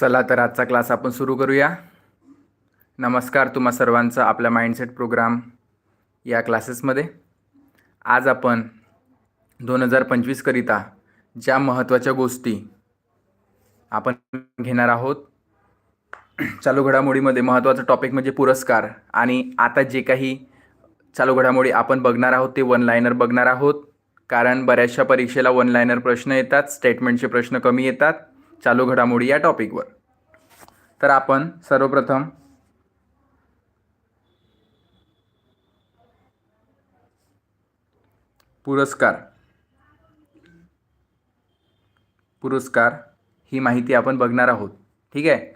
चला तर आजचा क्लास आपण सुरू करूया. नमस्कार तुम्हा सर्वांचं आपल्या माइंडसेट प्रोग्राम या क्लासेसमध्ये आज आपण दोन हजार पंचवीसकरिता ज्या महत्त्वाच्या गोष्टी आपण घेणार आहोत चालू घडामोडीमध्ये महत्त्वाचा टॉपिक म्हणजे पुरस्कार आणि आता जे काही चालू घडामोडी आपण बघणार आहोत ते वन लायनर बघणार आहोत. कारण बऱ्याचशा परीक्षेला वन लायनर प्रश्न येतात स्टेटमेंटचे प्रश्न कमी येतात. चालू घडामोडी या टॉपिकवर. तर आपण सर्वप्रथम पुरस्कार. पुरस्कार ही माहिती आपण बघणार आहोत. ठीक आहे?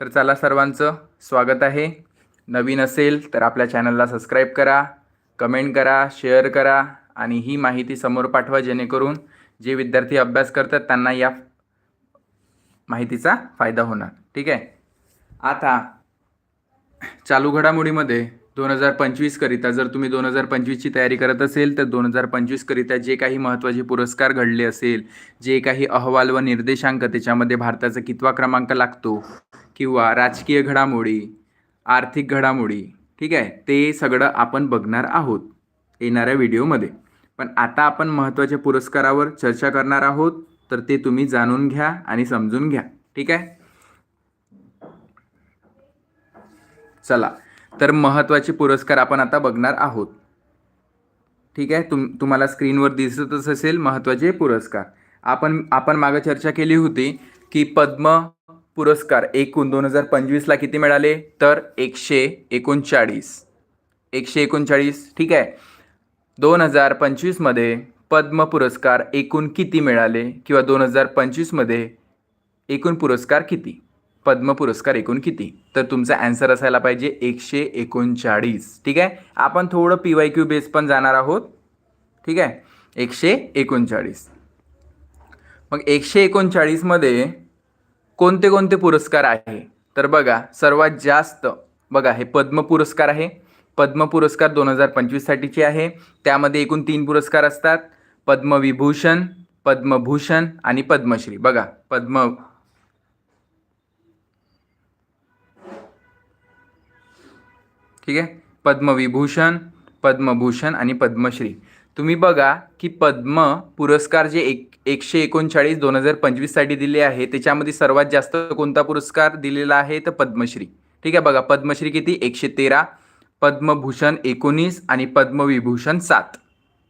तर चला सर्वांचं स्वागत आहे. नवीन असेल तर आपल्या चॅनलला सबस्क्राईब करा कमेंट करा शेअर करा आणि ही माहिती समोर पाठवा जेणेकरून जे विद्यार्थी अभ्यास करतात त्यांना या माहितीचा फायदा होणार. ठीक आहे? आता चालू घडामोडीमध्ये दोन हजार पंचवीसकरिता जर तुम्ही दोन हजार पंचवीसची तयारी करत असेल तर दोन हजार पंचवीसकरिता जे काही महत्त्वाचे पुरस्कार घडले असेल जे काही अहवाल व निर्देशांक त्याच्यामध्ये भारताचा कितवा क्रमांक लागतो किंवा राजकीय घडामोडी आर्थिक घडामोडी ठीक आहे? ते सगळं आपण बघणार आहोत येणाऱ्या व्हिडिओमध्ये. पण आता आपण महत्त्वाच्या पुरस्कारावर चर्चा करणार आहोत. तर ते तुम्ही जाणून घ्या आणि समजून घ्या. ठीक आहे? चला. तर महत्त्वाचे पुरस्कार आपण आता बघणार आहोत. ठीक आहे? तुम तुम्हाला स्क्रीनवर दिसतच असेल महत्त्वाचे पुरस्कार. आपण आपण मागं चर्चा केली होती की पद्म पुरस्कार एकूण दोन हजार पंचवीसला किती मिळाले? तर एकशे एकोणचाळीस. एकशे एकोणचाळीस. ठीक आहे? दोन हजार पंचवीसमध्ये पद्म पुरस्कार एकूण किती मिळाले? किंवा दोन हजार पंचवीसमध्ये एकूण पुरस्कार किती? पद्म पुरस्कार एकूण किती? तर तुमचा अँसर असायला पाहिजे एकशे एकोणचाळीस. ठीक आहे? आपण थोडं पी वाय क्यू बेस पण जाणार आहोत. ठीक आहे? एकशे एकोणचाळीस. मग एकशे एकोणचाळीसमध्ये कोणते कोणते पुरस्कार आहे? तर बघा सर्वात जास्त बघा हे पद्म पुरस्कार आहे. पद्म पुरस्कार दोन हजार पंचवीससाठीचे आहे. त्यामध्ये एकूण तीन पुरस्कार असतात. पद्मविभूषण पद्मभूषण आणि पद्मश्री. बघा पद्म ठीक आहे? पद्मविभूषण पद्मभूषण आणि पद्मश्री. तुम्ही बघा की पद्म पुरस्कार जे एक एकशे एकोणचाळीस दोन हजार पंचवीससाठी दिले आहे त्याच्यामध्ये सर्वात जास्त कोणता पुरस्कार दिलेला आहे? तर पद्मश्री. ठीक आहे? बघा पद्मश्री किती? एकशे तेरा पद्मभूषण एकोणीस आणि पद्मविभूषण सात.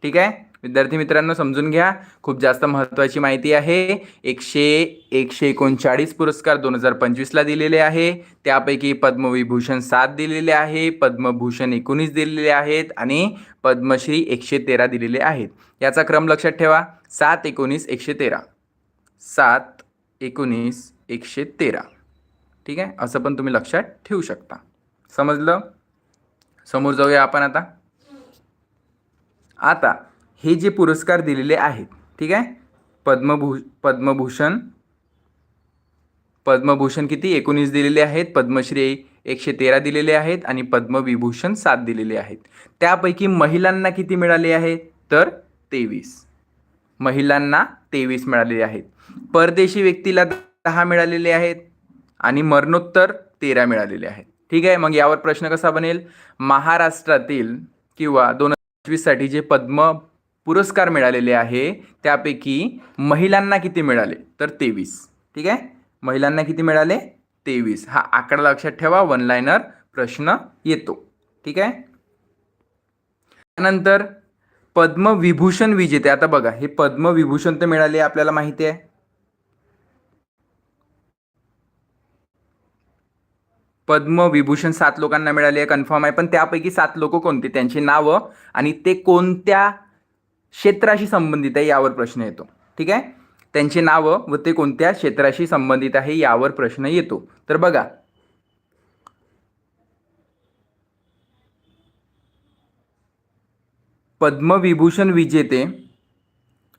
ठीक आहे? विद्यार्थी मित्रांनो समजून घ्या. खूप जास्त महत्त्वाची माहिती आहे. एकशे एकशे एकोणचाळीस पुरस्कार दोन हजार पंचवीसला दिलेले आहे. त्यापैकी पद्मविभूषण सात दिलेले आहे पद्मभूषण एकोणीस दिलेले आहेत आणि पद्मश्री एकशे तेरा दिलेले आहेत. याचा क्रम लक्षात ठेवा. सात एकोणीस एकशे तेरा. सात एकोणीस एकशे तेरा. ठीक आहे? असं पण तुम्ही लक्षात ठेवू शकता. समजलं? समोर जाऊया आपण आता. आता हे जे पुरस्कार दिलेले आहेत ठीक आहे? पद्मभू पद्मभूषण पद्मभूषण किती? एकोणीस दिलेले आहेत पद्मश्री एकशे तेरा दिलेले आहेत आणि पद्मविभूषण सात दिलेले आहेत. त्यापैकी महिलांना किती मिळाले आहे? तर तेवीस. महिलांना तेवीस मिळालेले आहेत. परदेशी व्यक्तीला दहा मिळालेले आहेत आणि मरणोत्तर तेरा मिळालेले आहेत. ठीक आहे? मग यावर प्रश्न कसा बनेल? महाराष्ट्रातील किंवा दोन हजार पंचवीससाठी जे पद्म पुरस्कार मिळालेले आहे. त्यापैकी महिलांना किती मिळाले? तर तेवीस. ठीक आहे? महिलांना किती मिळाले? तेवीस. हा आकडा लक्षात ठेवा. वन लायनर प्रश्न येतो. ठीक आहे? त्यानंतर पद्मविभूषण विजेते. आता बघा हे पद्मविभूषण तर मिळाले आपल्याला माहिती आहे. पद्मविभूषण सात लोकांना मिळाले आहे कन्फर्म आहे. पण त्यापैकी सात लोक कोणते? त्यांची नावं आणि ते कोणत्या क्षेत्राशी संबंधित आहे यावर प्रश्न येतो. ठीक आहे? त्यांचे नावं व ते कोणत्या क्षेत्राशी संबंधित आहे यावर प्रश्न येतो. तर बघा. पद्मविभूषण विजेते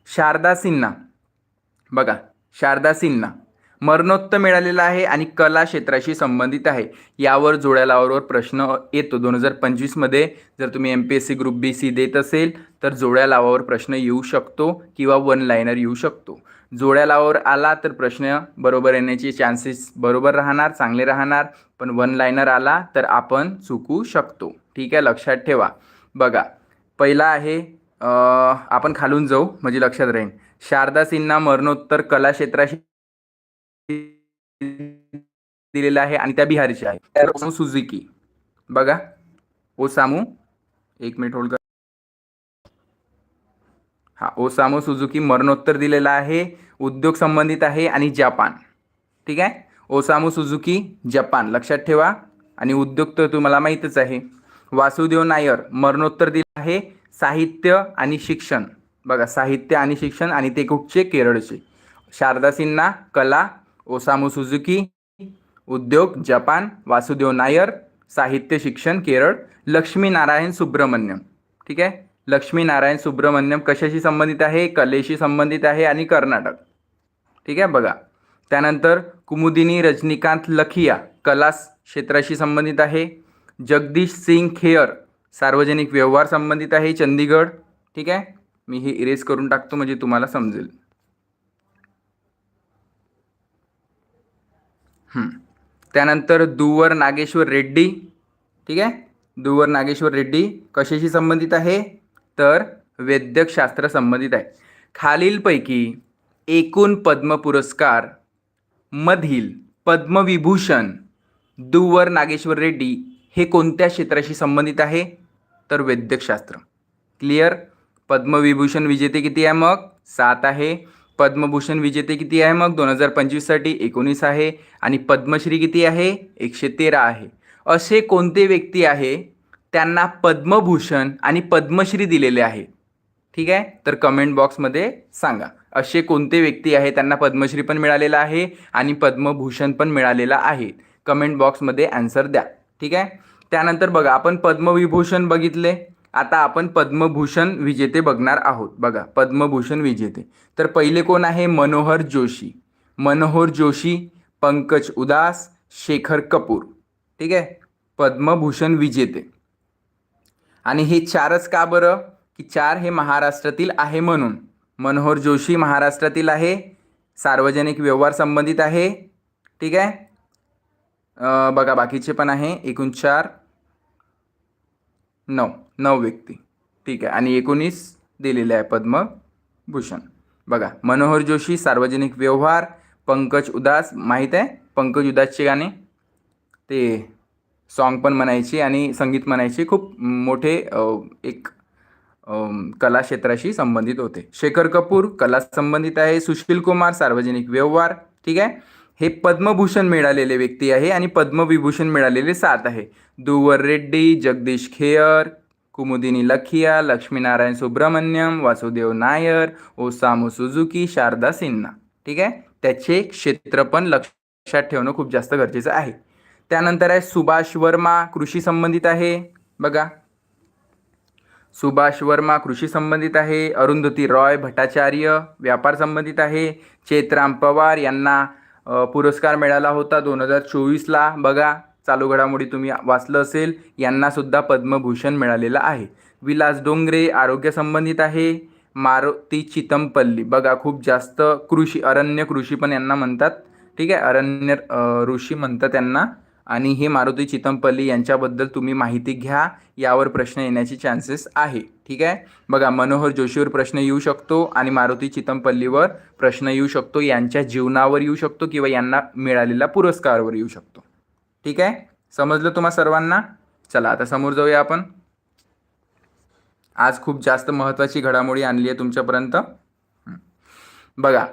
शारदा सिन्हा. बघा शारदा सिन्हा. मरणोत्तर मिळालेला आहे आणि कला क्षेत्राशी संबंधित आहे. यावर जोड्या लावावर प्रश्न येतो. दोन हजार पंचवीसमध्ये जर तुम्ही M P S C group B C देत असेल तर जोड्या लावावर प्रश्न येऊ शकतो किंवा वन लायनर येऊ शकतो. जोड्या लावावर आला तर प्रश्न बरोबर येण्याचे चान्सेस बरोबर राहणार चांगले राहणार पण वन लाईनर आला तर आपण चुकू शकतो. ठीक आहे लक्षात ठेवा. बघा पहिला आहे आपण खालून जाऊ म्हणजे लक्षात राहील शारदा सिन्हा मरणोत्तर कला क्षेत्राशी दिलेला आहे आणि त्या बिहारीच्या आहे. सुझुकी. बघा ओ सामू एक मिनिट होल्ड कर. हा ओसामो सुझुकी मरणोत्तर दिलेला आहे उद्योग संबंधित आहे आणि जपान. ठीक आहे? Osamu Suzuki Japan. लक्षात ठेवा. आणि उद्योग तर तुम्हाला माहीतच आहे. वासुदेव नायर मरणोत्तर दिलं आहे साहित्य आणि शिक्षण. बघा साहित्य आणि शिक्षण आणि ते कुठचे? केरळचे. शारदा सिन्हा कला ओसामो सुझुकी उद्योग जपान वासुदेव नायर साहित्य शिक्षण केरळ लक्ष्मीनारायण सुब्रमण्यम. ठीक आहे? लक्ष्मीनारायण सुब्रमण्यम कशाशी संबंधित आहे? कलेशी संबंधित आहे आणि कर्नाटक. ठीक आहे? बघा. त्यानंतर कुमुदिनी रजनीकांत लखिया कला क्षेत्राशी संबंधित आहे. जगदीश सिंग खेअर सार्वजनिक व्यवहार संबंधित आहे चंदीगड. ठीक आहे? मी हे इरेज करून टाकतो म्हणजे तुम्हाला समजेल. त्यानंतर दुवर नागेश्वर रेड्डी. ठीक आहे? दुवर नागेश्वर रेड्डी कशाशी संबंधित आहे? तर वैद्यकशास्त्र संबंधित आहे. खालीलपैकी एकूण पद्म पुरस्कार मधील पद्मविभूषण दुवर नागेश्वर रेड्डी हे कोणत्या क्षेत्राशी संबंधित आहे? तर वैद्यकशास्त्र. क्लिअर? पद्मविभूषण विजेते किती आहे मग? सात आहे. पद्मभूषण विजेते किती आहे मग? दोन हजार पंचवीससाठी एकोणीस आहे. आणि पद्मश्री किती आहे? एकशे तेरा आहे. असे कोणते व्यक्ती आहे? त्यांना पद्मभूषण आणि पद्मश्री दिलेले आहे. ठीक आहे? तर कमेंट बॉक्समध्ये सांगा. असे कोणते व्यक्ती आहे त्यांना पद्मश्री पण मिळालेला आहे आणि पद्मभूषण पण मिळालेला आहे. कमेंट बॉक्समध्ये ॲन्सर द्या. ठीक आहे? त्यानंतर बघा आपण पद्मविभूषण बघितले. आता आपण पद्मभूषण विजेते बघणार आहोत. बघा पद्मभूषण विजेते. तर पहिले कोण आहे? मनोहर जोशी. मनोहर जोशी पंकज उदास शेखर कपूर. ठीक आहे? पद्मभूषण विजेते. आणि हे चारच का बरं? की चार हे महाराष्ट्रातील आहे म्हणून. मनोहर जोशी महाराष्ट्रातील आहे सार्वजनिक व्यवहार संबंधित आहे ठीक आहे? बघा बाकीचे पण आहे. एकूण चार नऊ नऊ व्यक्ती. ठीक आहे. आणि एकोणीस दिलेले आहे पद्मभूषण. बघा मनोहर जोशी सार्वजनिक व्यवहार पंकज उदास माहीत आहे? पंकज उदासचे गाणे. ते सॉन्ग पण म्हणायची आणि संगीत म्हणायची खूप मोठे एक कला क्षेत्राशी संबंधित होते. शेखर कपूर कला संबंधित आहे सुशील कुमार सार्वजनिक व्यवहार ठीक आहे? हे पद्मभूषण मिळालेले व्यक्ती आहे आणि पद्मविभूषण मिळालेले सात आहे. दुवर रेड्डी जगदीश खेयर कुमुदिनी लखिया लक्ष्मीनारायण सुब्रमण्यम वासुदेव नायर ओसामू सुझुकी शारदा सिन्हा ठीक आहे? त्याचे क्षेत्र पण लक्षात ठेवणं खूप जास्त गरजेचं आहे. त्यानंतर आहे सुभाष वर्मा कृषी संबंधित आहे. बघा. सुभाष वर्मा कृषी संबंधित आहे. अरुंधती रॉय भट्टाचार्य व्यापार संबंधित आहे. चेतराम पवार यांना पुरस्कार मिळाला होता दोन हजार चोवीसला. बघा चालू घडामोडी तुम्ही वाचलं असेल यांनासुद्धा पद्मभूषण मिळालेलं आहे. विलास डोंगरे आरोग्य संबंधित आहे. मारुती चितमपल्ली बघा खूप जास्त कृषी अरण्य कृषी पण यांना म्हणतात. ठीक आहे अरण्य ऋषी म्हणतात त्यांना. आणि हे मारुती चितमपल्ली यांच्याबद्दल तुम्ही माहिती घ्या यावर प्रश्न येण्याचे चान्सेस आहे. ठीक आहे? बघा मनोहर जोशीवर प्रश्न येऊ शकतो आणि मारुती चितमपल्लीवर प्रश्न येऊ शकतो. यांच्या जीवनावर येऊ शकतो किंवा यांना मिळालेल्या पुरस्कारावर येऊ शकतो. ठीक आहे? समजलं तुम्हा सर्वांना? चला आता समोर जाऊया आपण. आज खूप जास्त महत्त्वाची घडामोडी आणली आहे तुमच्यापर्यंत. बघा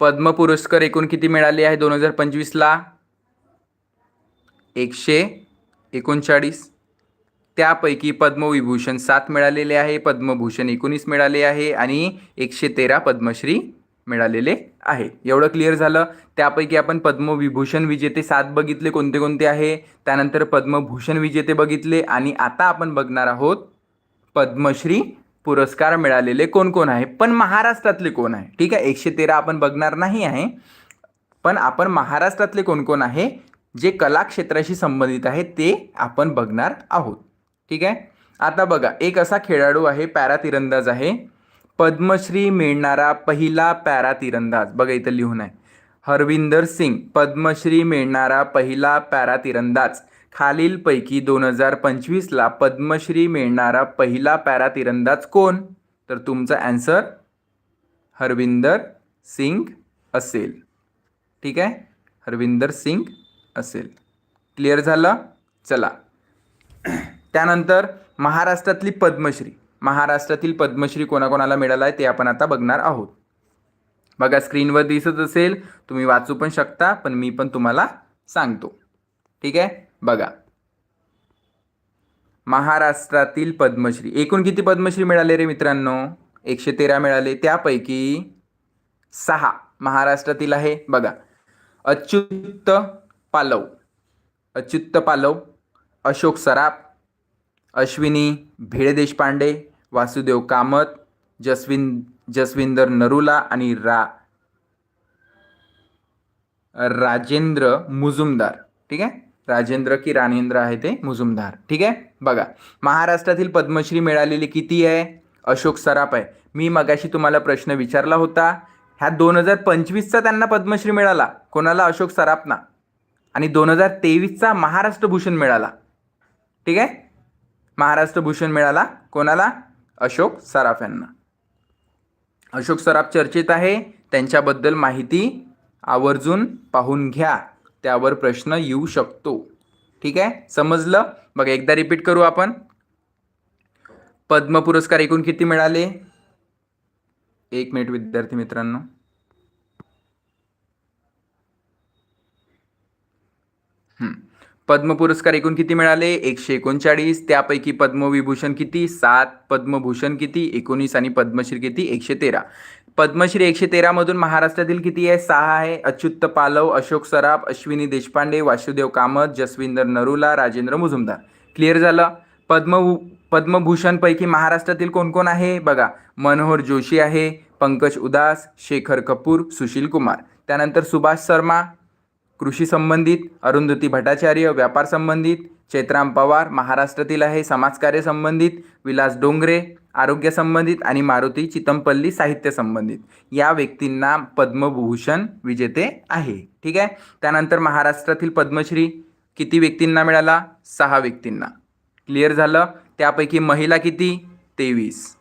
पद्म पुरस्कार एकूण किती मिळाले आहे? दोन हजार पंचवीसला. एकशे एकोणचाळीस. त्यापैकी पद्मविभूषण सात मिळालेले आहे पद्मभूषण एकोणीस मिळाले आहे आणि एकशे तेरा पद्मश्री मिळालेले आहे. एवढं क्लिअर झालं. त्यापैकी आपण पद्मविभूषण विजेते सात बघितले कोणते कोणते आहे? त्यानंतर पद्मभूषण विजेते बघितले आणि आता आपण बघणार आहोत पद्मश्री पुरस्कार मिळालेले कोण कोण आहे? पण महाराष्ट्रातले कोण आहे? ठीक आहे एकशे तेरा आपण बघणार नाही आहे पण आपण महाराष्ट्रातले कोण कोण आहे? जे कलाक्षेत्राशी संबंधित आहे ते आपण बघणार आहोत. ठीक आहे? आता बघा एक असा खेळाडू आहे पॅरा तिरंदाज आहे. पद्मश्री मिळणारा पहिला पॅरा तिरंदाज. बघा इथं लिहून आहे. हरविंदर सिंग पद्मश्री मिळणारा पहिला पॅरा तिरंदाज. खालीलपैकी दोन हजार पंचवीसला पद्मश्री मिळणारा पहिला पॅरा तिरंदाज कोण? तर तुमचा ॲन्सर हरविंदर सिंग असेल. ठीक आहे? हरविंदर सिंग असेल. क्लिअर झालं? चला. त्यानंतर महाराष्ट्रातली पद्मश्री. महाराष्ट्रातील पद्मश्री कोणाकोणाला मिळाला आहे ते आपण आता बघणार आहोत. बघा स्क्रीनवर दिसत असेल. तुम्ही वाचू पण शकता पण मी पण तुम्हाला सांगतो. ठीक आहे? बघा. महाराष्ट्रातील पद्मश्री. एकूण किती पद्मश्री मिळाले रे मित्रांनो? एकशे तेरा मिळाले. त्यापैकी सहा महाराष्ट्रातील आहे. बघा. अच्युत पालव अच्युत पालव अशोक सराफ अश्विनी भिडे देशपांडे वासुदेव कामत जसविन जसविंदर नरुला आणि रा राजेंद्र मुजुमदार. ठीक आहे? राजेंद्र की राणेंद्र आहे ते मुजुमदार. ठीक आहे? बघा महाराष्ट्रातील पद्मश्री मिळालेली किती आहे? अशोक सराफ आहे. मी मगाशी तुम्हाला प्रश्न विचारला होता. ह्या दोन हजार पंचवीसचा त्यांना पद्मश्री मिळाला. कोणाला? अशोक सराफना. आणि दोन हजार तेवीसचा महाराष्ट्र भूषण मिळाला. ठीक आहे? महाराष्ट्र भूषण मिळाला. कोणाला? अशोक सराफ यांना. अशोक सराफ चर्चेत आहे. त्यांच्याबद्दल माहिती आवर्जून पाहून घ्या. त्यावर प्रश्न येऊ शकतो. ठीक आहे? समजलं? बघा एकदा रिपीट करू आपण. पद्म पुरस्कार एकूण किती मिळाले? एक मिनिट विद्यार्थी मित्रांनो हं. पद्म पुरस्कार एकूण किती मिळाले? एकशे एकोणचाळीस. त्यापैकी पद्मविभूषण किती? सात. पद्मभूषण किती? एकोणीस आणि पद्मश्री किती? एकशे तेरा. पद्मश्री एकशे तेरामधून महाराष्ट्रातील किती आहे? सहा आहे. अच्युत पालव अशोक सराफ अश्विनी देशपांडे वासुदेव कामत जसविंदर नरुला राजेंद्र मुजुमदार. क्लिअर झालं? पद्म पद्मभूषणपैकी महाराष्ट्रातील कोण कोण आहे? बघा मनोहर जोशी आहे पंकज उदास शेखर कपूर सुशील कुमार. त्यानंतर सुभाष शर्मा कृषी संबंधित अरुंधती भट्टाचार्य व्यापार संबंधित चैत्राम पवार महाराष्ट्रातील आहे समाजकार्य संबंधित विलास डोंगरे आरोग्य संबंधित आणि मारुती चितमपल्ली साहित्य संबंधित. या व्यक्तींना पद्मभूषण विजेते आहे. ठीक आहे? त्यानंतर महाराष्ट्रातील पद्मश्री किती व्यक्तींना मिळाला? सहा व्यक्तींना. क्लिअर झालं? त्यापैकी महिला किती? तेवीस.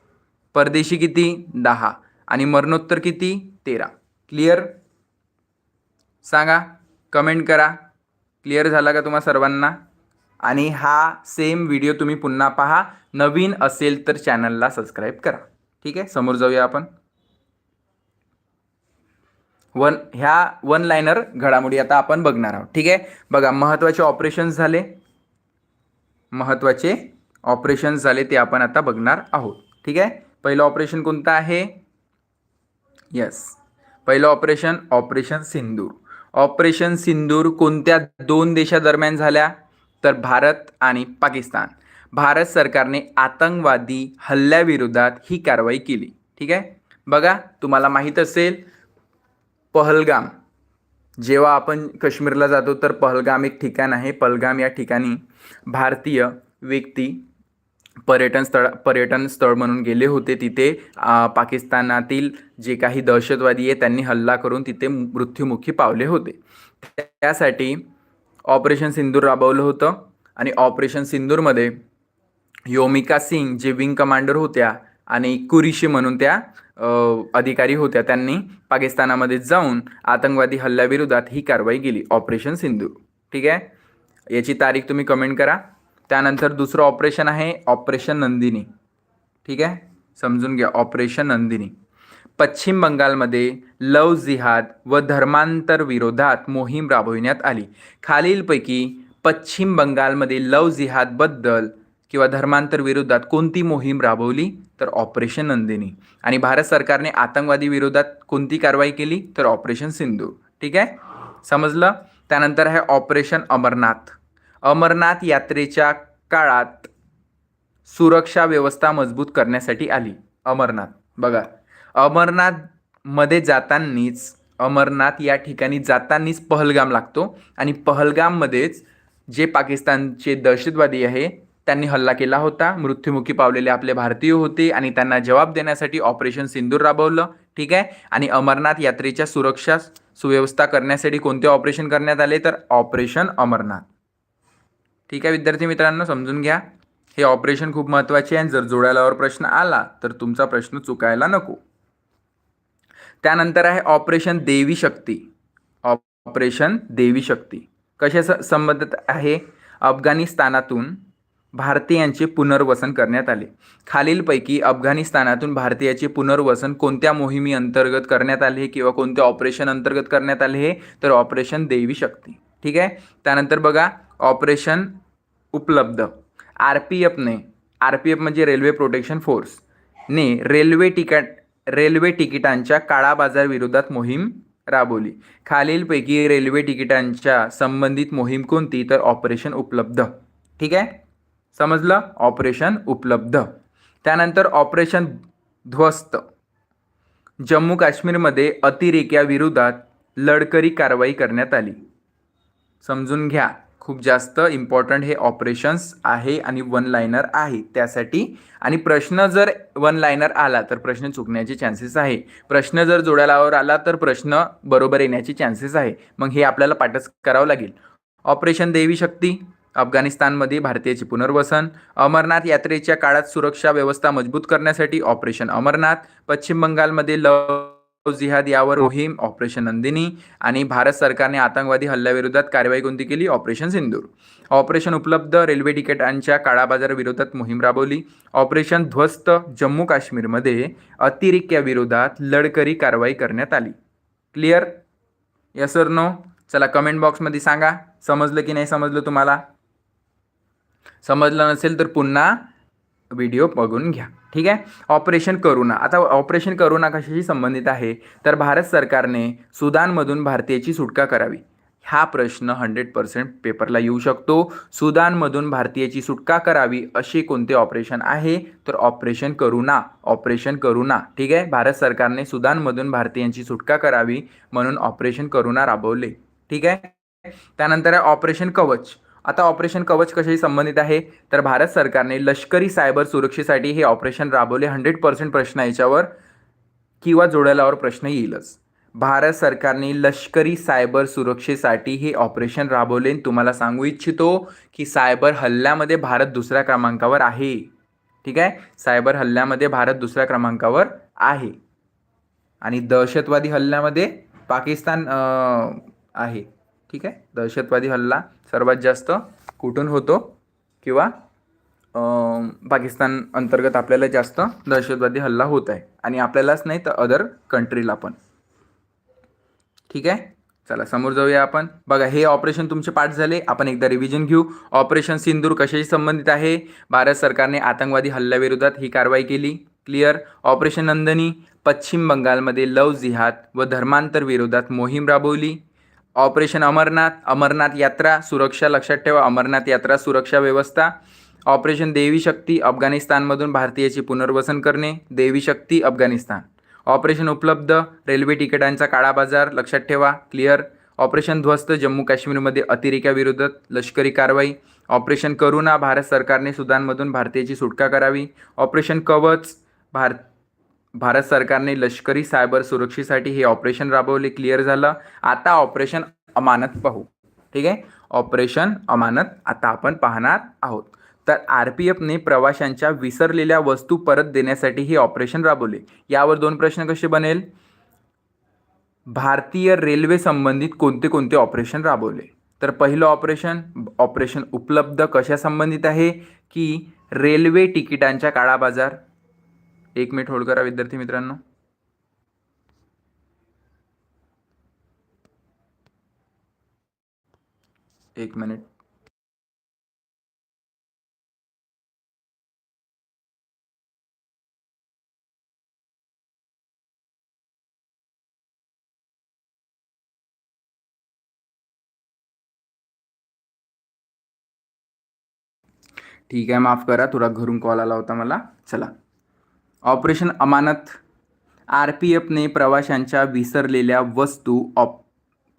परदेशी किती? दहा. आणि मरणोत्तर किती? तेरा. क्लिअर? सांगा. कमेंट करा. क्लिअर झाला का तुम्हा सर्वांना? आणि हा सेम व्हिडिओ तुम्ही पुन्हा पहा. नवीन असेल तर चॅनलला सबस्क्राईब करा. ठीक आहे? समोर जाऊया आपण. वन ह्या वन लायनर घडामोडी आता आपण बघणार आहोत. ठीक आहे? बघा महत्त्वाचे ऑपरेशन्स झाले. महत्त्वाचे ऑपरेशन्स झाले ते आपण आता बघणार आहोत. ठीक आहे? पहिलं ऑपरेशन कोणतं आहे? यस पहिलं operation operation Sindoor. Operation Sindoor कोणत्या दोन देशादरम्यान झाल्या? तर भारत आणि पाकिस्तान. भारत सरकारने आतंकवादी हल्ल्याविरोधात ही कारवाई केली. ठीक आहे? बघा तुम्हाला माहीत असेल पहलगाम. जेव्हा आपण काश्मीरला जातो तर पहलगाम एक ठिकाण आहे. पहलगाम या ठिकाणी भारतीय व्यक्ती पर्यटन स्थळ पर्यटन स्थळ म्हणून गेले होते. तिथे पाकिस्तानातील जे काही दहशतवादी आहे त्यांनी हल्ला करून तिथे मृत्युमुखी पावले होते. त्यासाठी ऑपरेशन सिंदूर राबवलं होतं आणि ऑपरेशन सिंदूरमध्ये योमिका सिंग जे विंग कमांडर होत्या आणि कुरिशी म्हणून त्या अधिकारी होत्या त्यांनी पाकिस्तानामध्ये जाऊन आतंकवादी हल्ल्याविरोधात ही कारवाई केली ऑपरेशन सिंधू ठीक आहे? याची तारीख तुम्ही कमेंट करा. त्यानंतर दुसरं ऑपरेशन आहे ऑपरेशन नंदिनी. ठीक आहे? समजून घ्या ऑपरेशन नंदिनी. पश्चिम बंगालमध्ये लव जिहाद व धर्मांतर विरोधात मोहीम राबविण्यात आली. खालीलपैकी पश्चिम बंगालमध्ये लव जिहादबद्दल किंवा धर्मांतर विरोधात कोणती मोहीम राबवली? तर ऑपरेशन नंदिनी. आणि भारत सरकारने आतंकवादी विरोधात कोणती कारवाई केली? तर ऑपरेशन सिंधू. ठीक आहे? समजलं? त्यानंतर आहे ऑपरेशन अमरनाथ. अमरनाथ यात्रेच्या काळात सुरक्षा व्यवस्था मजबूत करण्यासाठी आली. अमरनाथ. बघा अमरनाथमध्ये जातानीच अमरनाथ या ठिकाणी जातानीच पहलगाम लागतो आणि पहलगाममध्येच जे पाकिस्तानचे दहशतवादी आहे त्यांनी हल्ला केला होता. मृत्युमुखी पावलेले आपले भारतीय होते आणि त्यांना जबाब देण्यासाठी ऑपरेशन सिंदूर राबवलं. ठीक आहे? आणि अमरनाथ यात्रेच्या सुरक्षा सुव्यवस्था करण्यासाठी कोणते ऑपरेशन करण्यात आले? तर ऑपरेशन अमरनाथ. ठीक आहे विद्यार्थी मित्रांनो समजून घ्या. हे ऑपरेशन खूप महत्त्वाचे आहे जर जोड्यालावर प्रश्न आला तर तुमचा प्रश्न चुकायला नको. त्यानंतर आहे ऑपरेशन देवी शक्ती. ऑपरेशन देवी शक्ती. कशा स- संबंधित आहे? अफगाणिस्तानातून भारतीयांचे पुनर्वसन करण्यात आले. खालीलपैकी अफगाणिस्तानातून भारतीयाचे पुनर्वसन कोणत्या मोहिमी अंतर्गत करण्यात आले किंवा कोणत्या ऑपरेशन अंतर्गत करण्यात आले हे? तर ऑपरेशन देवी शक्ती. ठीक आहे? त्यानंतर बघा ऑपरेशन उपलब्ध. आर पी एफने आर पी एफ म्हणजे रेल्वे प्रोटेक्शन फोर्स ने रेल्वे तिकीट रेल्वे तिकिटांच्या काळाबाजार विरोधात मोहीम राबवली. खालीलपैकी रेल्वे तिकिटांच्या संबंधित मोहीम कोणती? तर ऑपरेशन उपलब्ध. ठीक आहे? समजलं? ऑपरेशन उपलब्ध. त्यानंतर ऑपरेशन ध्वस्त. जम्मू काश्मीरमध्ये अतिरेक्याविरोधात लढकरी कारवाई करण्यात आली. समजून घ्या. खूप जास्त इम्पॉर्टंट हे ऑपरेशन्स आहे आणि वन लायनर आहे. त्यासाठी आणि प्रश्न जर वन लायनर आला तर प्रश्न चुकण्याचे चान्सेस आहे. प्रश्न जर जोड्यालावर आला तर प्रश्न बरोबर येण्याचे चान्सेस आहे. मग हे आपल्याला पाठच करावं लागेल. ऑपरेशन देवी शक्ती. अफगाणिस्तानमध्ये भारतीयाचे पुनर्वसन. अमरनाथ यात्रेच्या काळात सुरक्षा व्यवस्था मजबूत करण्यासाठी ऑपरेशन अमरनाथ. पश्चिम बंगालमध्ये लव जिहाद यावर मोहीम ऑपरेशन नंदिनी आणि भारत सरकारने आतंकवादी हल्ल्याविरोधात कारवाई कोणती केली? Operation Sindoor. Operation Uplabdh railway तिकिटांच्या काळाबाजार विरोधात मोहीम राबवली. ऑपरेशन ध्वस्त जम्मू काश्मीरमध्ये अतिरेक्याविरोधात लढकरी कारवाई करण्यात आली. क्लिअर? सर नो चला कमेंट बॉक्समध्ये सांगा. समजलं की नाही समजलं तुम्हाला? समजलं नसेल तर पुन्हा व्हिडिओ बघून घ्या. ठीक आहे? ऑपरेशन करुणा आता ऑपरेशन करुणा कशाशी संबंधित आहे? तर भारत सरकारने सुदानमधून भारतीयाची सुटका करावी. हा प्रश्न हंड्रेड पर्सेंट पेपरला येऊ शकतो. सुदानमधून भारतीयाची सुटका करावी असे कोणते ऑपरेशन आहे? तर ऑपरेशन करुणा ऑपरेशन करुणा ठीक आहे? भारत सरकारने सुदानमधून भारतीयांची सुटका करावी म्हणून ऑपरेशन करुणा राबवले. ठीक आहे? त्यानंतर आहे ऑपरेशन कवच. आता ऑपरेशन कवच कशाशी संबंधित आहे? तर भारत सरकारने लष्करी सायबर सुरक्षेसाठी हे ऑपरेशन राबवले. हंड्रेड पर्सेंट प्रश्न याच्यावर किंवा जोड्यालावर प्रश्न येईलच. भारत सरकारने लष्करी सायबर सुरक्षेसाठी हे ऑपरेशन राबवले. आणि तुम्हाला सांगू इच्छितो की सायबर हल्ल्यामध्ये भारत दुसऱ्या क्रमांकावर आहे. ठीक आहे? सायबर हल्ल्यामध्ये भारत दुसऱ्या क्रमांकावर आहे. आणि दहशतवादी हल्ल्यामध्ये पाकिस्तान आहे. ठीक आहे? दहशतवादी हल्ला सर्वात जास्त कुठून होतो? किंवा पाकिस्तान अंतर्गत आपल्याला जास्त दहशतवादी हल्ला होत आहे आणि आपल्यालाच नाही तर अदर कंट्रीला पण. ठीक आहे? चला समोर जाऊया आपण. बघा हे ऑपरेशन तुमचे पाठ झाले. आपण एकदा रिव्हिजन घेऊ. ऑपरेशन सिंदूर कशाशी संबंधित आहे? भारत सरकारने आतंकवादी हल्ल्याविरोधात ही कारवाई केली. क्लिअर ऑपरेशन नंदनी पश्चिम बंगालमध्ये लव जिहाद व धर्मांतर विरोधात मोहीम राबवली. ऑपरेशन अमरनाथ अमरनाथ यात्रा सुरक्षा लक्षात ठेवा अमरनाथ यात्रा सुरक्षा व्यवस्था. ऑपरेशन देवी शक्ती अफगाणिस्तानमधून भारतीयाचे पुनर्वसन करणे देवी शक्ती अफगाणिस्तान. ऑपरेशन उपलब्ध रेल्वे तिकिटांचा काळा बाजार लक्षात ठेवा क्लिअर. ऑपरेशन ध्वस्त जम्मू काश्मीरमध्ये अतिरेक्याविरोधात लष्करी कारवाई. ऑपरेशन करुणा भारत सरकारने सुदानमधून भारतीयाची सुटका करावी. ऑपरेशन कवच भारत भारत सरकारने लष्करी सायबर सुरक्षेसाठी हे ऑपरेशन राबवले क्लिअर झालं. आता ऑपरेशन अमानत पाहू. ठीक आहे? ऑपरेशन अमानत आता आपण पाहणार आहोत. तर आर पी एफने प्रवाशांच्या विसरलेल्या वस्तू परत देण्यासाठी हे ऑपरेशन राबवले. यावर दोन प्रश्न कसे बनेल? भारतीय रेल्वे संबंधित कोणते कोणते ऑपरेशन राबवले? तर पहिलं ऑपरेशन ऑपरेशन उपलब्ध कशा संबंधित आहे? की रेल्वे तिकिटांच्या काळाबाजार? एक मिनिट होल्ड करा विद्यार्थी मित्रांनो. एक मिनिट. ठीक आहे माफ करा थोडा घरून कॉल आला होता मला. चला. ऑपरेशन अमानत. आर पी एफने प्रवाशांच्या विसरलेल्या वस्तू ऑप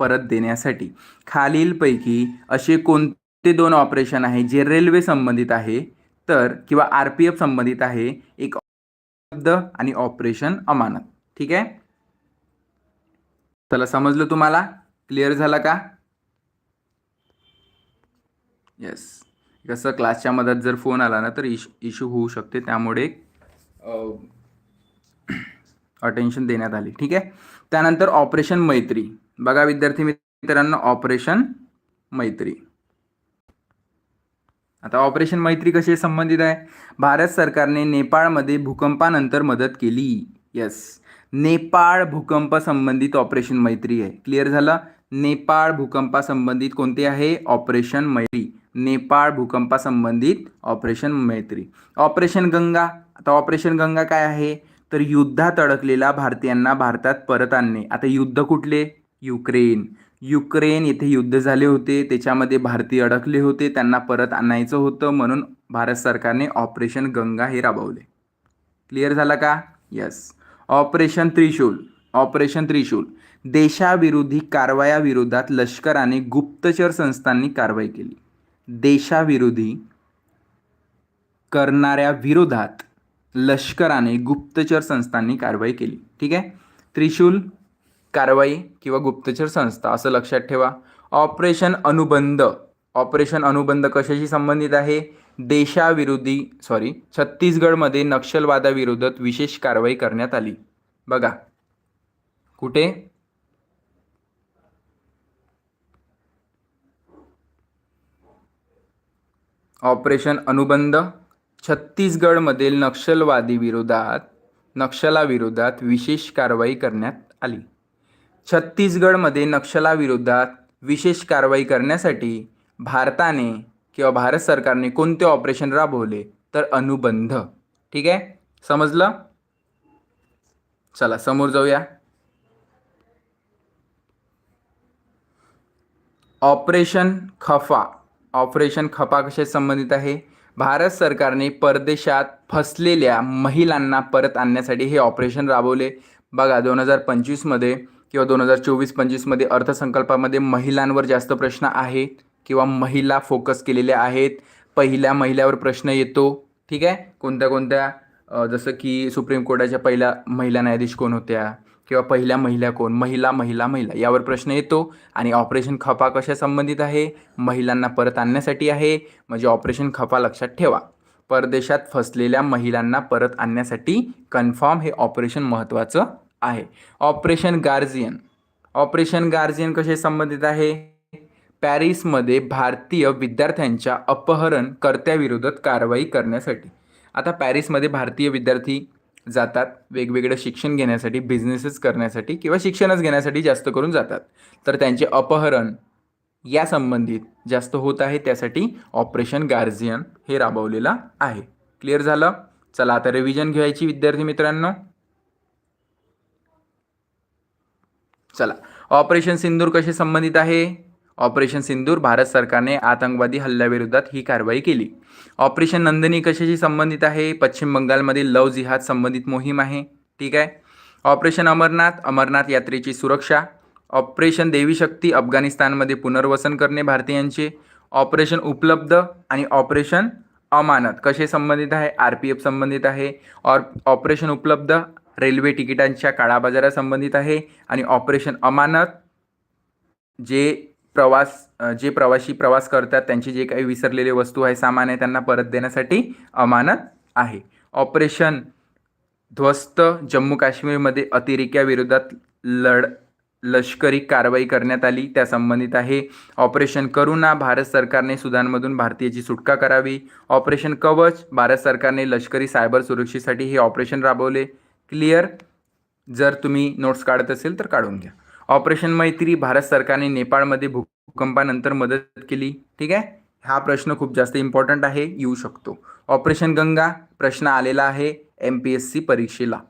परत देण्यासाठी खालीलपैकी असे कोणते दोन ऑपरेशन आहे जे रेल्वे संबंधित आहे? तर किंवा आर पी एफ संबंधित आहे एक शब्द आणि ऑपरेशन अमानत. ठीक आहे? चला समजलं तुम्हाला? क्लिअर झालं का? येस कसं क्लासच्या मधात जर फोन आला ना तर इश इश्यू होऊ शकते. त्यामुळे अटेन्शन देण्यात आली. ठीक आहे? त्यानंतर ऑपरेशन मैत्री. बघा विद्यार्थी मित्रांनो ऑपरेशन मैत्री. आता ऑपरेशन मैत्री कशी संबंधित आहे? भारत सरकारने नेपाळमध्ये भूकंपानंतर मदत केली. यस नेपाळ भूकंप संबंधित ऑपरेशन मैत्री आहे. क्लिअर झालं? नेपाळ भूकंपासंबंधित कोणते आहे? ऑपरेशन मैत्री. नेपाळ भूकंपासंबंधित ऑपरेशन मैत्री. ऑपरेशन गंगा. आता ऑपरेशन गंगा काय आहे? तर युद्धात अडकलेला भारतीयांना भारतात परत आणणे. आता युद्ध कुठले? युक्रेन. युक्रेन येथे युद्ध झाले होते. त्याच्यामध्ये भारतीय अडकले होते. त्यांना परत आणायचं होतं. म्हणून भारत सरकारने ऑपरेशन गंगा हे राबवले. क्लिअर झाला का? Yes. Operation Trishul. Operation Trishul. देशाविरोधी कारवायाविरोधात लष्कराने गुप्तचर संस्थांनी कारवाई केली. देशाविरोधी करणाऱ्या विरोधात लष्कराने गुप्तचर संस्थांनी कारवाई केली. ठीक आहे? त्रिशूल कारवाई किंवा गुप्तचर संस्था असं लक्षात ठेवा. ऑपरेशन अनुबंध. ऑपरेशन अनुबंध कशाशी संबंधित आहे? देशाविरोधी सॉरी छत्तीसगडमध्ये नक्षलवादाविरोधात विशेष कारवाई करण्यात आली. बघा. कुठे? ऑपरेशन अनुबंध. छत्तीसगडमधील नक्षलवादी विरोधात नक्षलाविरोधात विशेष कारवाई करण्यात आली. छत्तीसगडमध्ये नक्षलाविरोधात विशेष कारवाई करण्यासाठी भारताने किंवा भारत सरकारने कोणते ऑपरेशन राबवले तर अनुबंध. ठीक आहे? समजलं? चला समोर जाऊया. ऑपरेशन खफा. ऑपरेशन खफा कशा संबंधित आहे? भारत सरकारने परदेशात फसलेल्या महिलांना परत आणण्यासाठी हे ऑपरेशन राबवले. बघा दोन हजार पंचवीसमध्ये किंवा दोन हजार चोवीस पंचवीसमध्ये अर्थसंकल्पामध्ये महिलांवर जास्त प्रश्न आहेत किंवा महिला फोकस केलेल्या आहेत. पहिल्या महिलावर प्रश्न येतो. ठीक आहे? कोणत्या कोणत्या? जसं की सुप्रीम कोर्टाच्या पहिल्या महिला न्यायाधीश कोण होत्या? किंवा पहिल्या महिला कोण? महिला महिला महिला. यावर प्रश्न येतो. आणि ऑपरेशन खपा कशा संबंधित आहे? महिलांना परत आणण्यासाठी आहे. म्हणजे ऑपरेशन खपा लक्षात ठेवा. परदेशात फसलेल्या महिलांना परत आणण्यासाठी कन्फर्म हे ऑपरेशन महत्त्वाचं आहे. Operation guardian. ऑपरेशन गार्जियन कसे संबंधित आहे? पॅरिसमध्ये भारतीय विद्यार्थ्यांच्या अपहरण कर्त्याविरोधात कारवाई करण्यासाठी. आता पॅरिसमध्ये भारतीय विद्यार्थी जातात वेगवेगळं शिक्षण घेण्यासाठी बिझनेसेस करण्यासाठी किंवा शिक्षणच घेण्यासाठी जास्त करून जातात. तर त्यांचे अपहरण या संबंधित जास्त होत आहे त्यासाठी ऑपरेशन गार्जियन हे राबवलेलं आहे. क्लिअर झालं? चला आता रिव्हिजन घ्यायची विद्यार्थी मित्रांनो. चला. ऑपरेशन सिंदूर कसे संबंधित आहे? ऑपरेशन सिंदूर भारत सरकारने आतंकवादी हल्ल्याविरोधात ही कारवाई केली. ऑपरेशन नंदिनी कशाशी संबंधित आहे? पश्चिम बंगालमधील लव जिहाद संबंधित मोहीम आहे. ठीक आहे. ऑपरेशन अमरनाथ अमरनाथ यात्रेची सुरक्षा. ऑपरेशन देवी शक्ती अफगाणिस्तानमध्ये पुनर्वसन करणे भारतीयांचे. ऑपरेशन उपलब्ध आणि ऑपरेशन अमानत कसे संबंधित आहे? आर पी एफ संबंधित आहे. और ऑपरेशन उपलब्ध रेल्वे तिकिटांच्या काळाबाजारा संबंधित आहे आणि ऑपरेशन अमानत जे प्रवास जे प्रवासी प्रवास करतात त्यांची जे काही विसरलेले वस्तू आहे सामान आहे त्यांना परत देण्यासाठी अमानत आहे. ऑपरेशन ध्वस्त जम्मू काश्मीरमध्ये अतिरेक्याविरोधात लढ लष्करी कारवाई करण्यात आली. त्या संबंधित आहे. ऑपरेशन करुणा भारत सरकारने सुदानमधून भारतीयाची सुटका करावी. ऑपरेशन कवच भारत सरकारने लष्करी सायबर सुरक्षेसाठी हे ऑपरेशन राबवले. क्लिअर? जर तुम्ही नोट्स काढत असेल तर काढून घ्या. ऑपरेशन मैत्री भारत सरकारने नेपाळमध्ये भूकंपानंतर मदत केली. ठीक आहे? हा प्रश्न खूप जास्त इम्पॉर्टंट आहे. येऊ शकतो. ऑपरेशन गंगा प्रश्न आलेला आहे. एम पी एस सी परीक्षेला.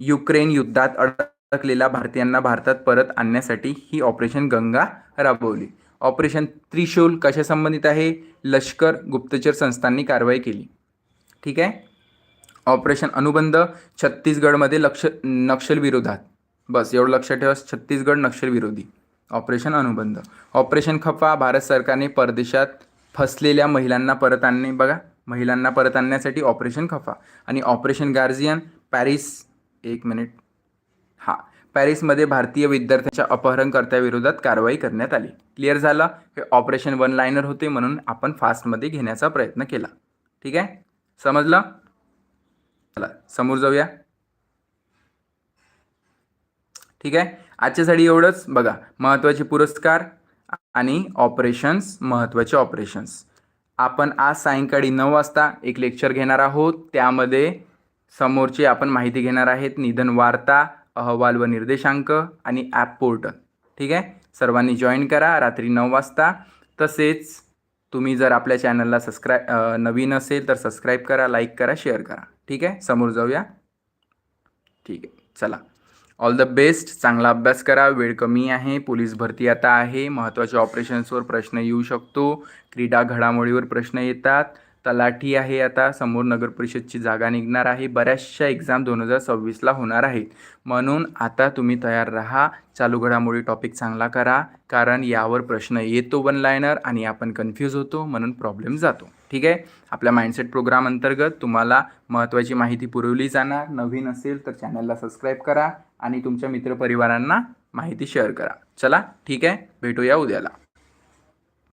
युक्रेन युद्धात अडकलेल्या भारतीयांना भारतात परत आणण्यासाठी ही ऑपरेशन गंगा राबवली. ऑपरेशन त्रिशूल कशा संबंधित आहे? लष्कर गुप्तचर संस्थांनी कारवाई केली. ठीक आहे? ऑपरेशन अनुबंध छत्तीसगडमध्ये लक्ष नक्षलविरोधात. बस एवढं लक्षात ठेवा छत्तीसगड नक्षलविरोधी ऑपरेशन अनुबंध. ऑपरेशन खफा भारत सरकारने परदेशात फसलेल्या महिलांना परत आणणे बघा महिलांना परत आणण्यासाठी ऑपरेशन खफा. आणि ऑपरेशन गार्जियन पॅरिस एक मिनिट. हां पॅरिसमध्ये भारतीय विद्यार्थ्यांच्या अपहरणकर्त्याविरोधात कारवाई करण्यात आली. क्लिअर झालं? हे ऑपरेशन वन लाईनर होते म्हणून आपण फास्टमध्ये घेण्याचा प्रयत्न केला. ठीक आहे? समजलं? चला समोर जाऊया. ठीक आहे? आजच्यासाठी एवढंच. बघा महत्त्वाचे पुरस्कार आणि ऑपरेशन्स महत्त्वाचे ऑपरेशन्स आपण आज सायंकाळी नऊ वाजता एक लेक्चर घेणार आहोत. त्यामध्ये समोरची आपण माहिती घेणार आहेत. निधन वार्ता अहवाल व निर्देशांक आणि ॲप पोर्टल ठीक आहे? सर्वांनी जॉईन करा. रात्री नऊ वाजता. तसेच तुम्ही जर आपल्या चॅनलला सबस्क्राय नवीन असेल तर सबस्क्राईब करा लाईक करा शेअर करा. ठीक आहे? समोर जाऊया. ठीक आहे. चला. ऑल द बेस्ट चांगला अभ्यास करा. वेळ कमी आहे. पोलीस भरती आता आहे. महत्त्वाच्या ऑपरेशन्सवर प्रश्न येऊ शकतो. क्रीडा घडामोडीवर प्रश्न येतात. तलाठी आहे आता. समोर नगर परिषदची जागा निघणार आहे. बऱ्याचशा एक्झाम दोन हजार सव्वीसला होणार आहेत. म्हणून आता तुम्ही तयार राहा. चालू घडामोडी टॉपिक चांगला करा. कारण यावर प्रश्न येतो वन लायनर आणि आपण कन्फ्यूज होतो. म्हणून प्रॉब्लेम जातो. ठीक आहे? आपल्या माइंडसेट प्रोग्राम अंतर्गत तुम्हाला महत्त्वाची माहिती पुरवली जाणार. नवीन असेल तर चॅनलला सबस्क्राईब करा. आणि तुमच्या मित्रपरिवारांना माहिती शेअर करा. चला ठीक आहे? भेटूया उद्याला.